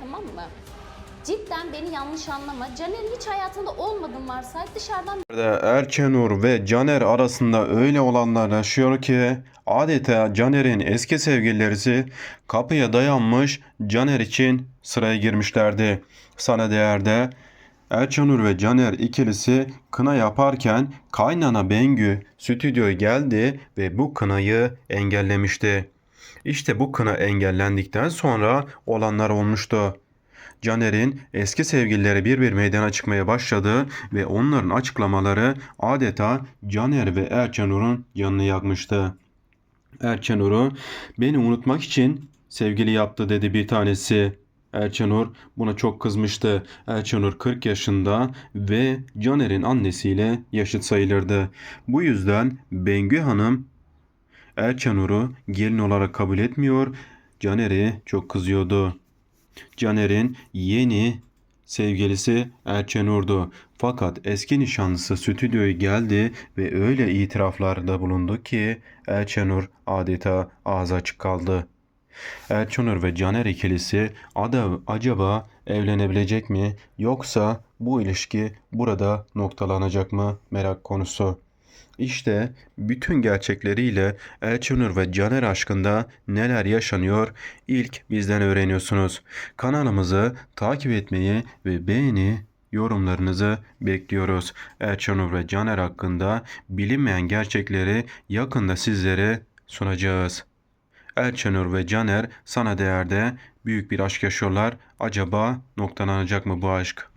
tamam mı? Cidden beni yanlış anlama. Caner'in hiç hayatında olmadığın varsay dışarıdan Erçenur ve Caner arasında öyle olanlar yaşıyor ki adeta Caner'in eski sevgililerisi kapıya dayanmış Caner için sıraya girmişlerdi. Sana değerde Erçenur ve Caner ikilisi kına yaparken kaynana Bengü stüdyoya geldi ve bu kınayı engellemişti. İşte bu kına engellendikten sonra olanlar olmuştu. Caner'in eski sevgilileri bir bir meydana çıkmaya başladı ve onların açıklamaları adeta Caner ve Erçenur'un canını yakmıştı. Erçenur'u beni unutmak için sevgili yaptı dedi bir tanesi. Erçenur buna çok kızmıştı. Erçenur 40 yaşında ve Caner'in annesiyle yaşıt sayılırdı. Bu yüzden Bengü Hanım Erçenur'u gelin olarak kabul etmiyor. Caner'i çok kızıyordu. Caner'in yeni sevgilisi Erçenur'du. Fakat eski nişanlısı stüdyoya geldi ve öyle itiraflarda bulundu ki Erçenur adeta ağzı açık kaldı. Erçenur ve Caner ikilisi ada acaba evlenebilecek mi yoksa bu ilişki burada noktalanacak mı merak konusu. İşte bütün gerçekleriyle Elçinur ve Caner aşkında neler yaşanıyor ilk bizden öğreniyorsunuz. Kanalımızı takip etmeyi ve beğeni yorumlarınızı bekliyoruz. Elçinur ve Caner hakkında bilinmeyen gerçekleri yakında sizlere sunacağız. Elçinur ve Caner sana değerde büyük bir aşk yaşıyorlar. Acaba noktalanacak mı bu aşk?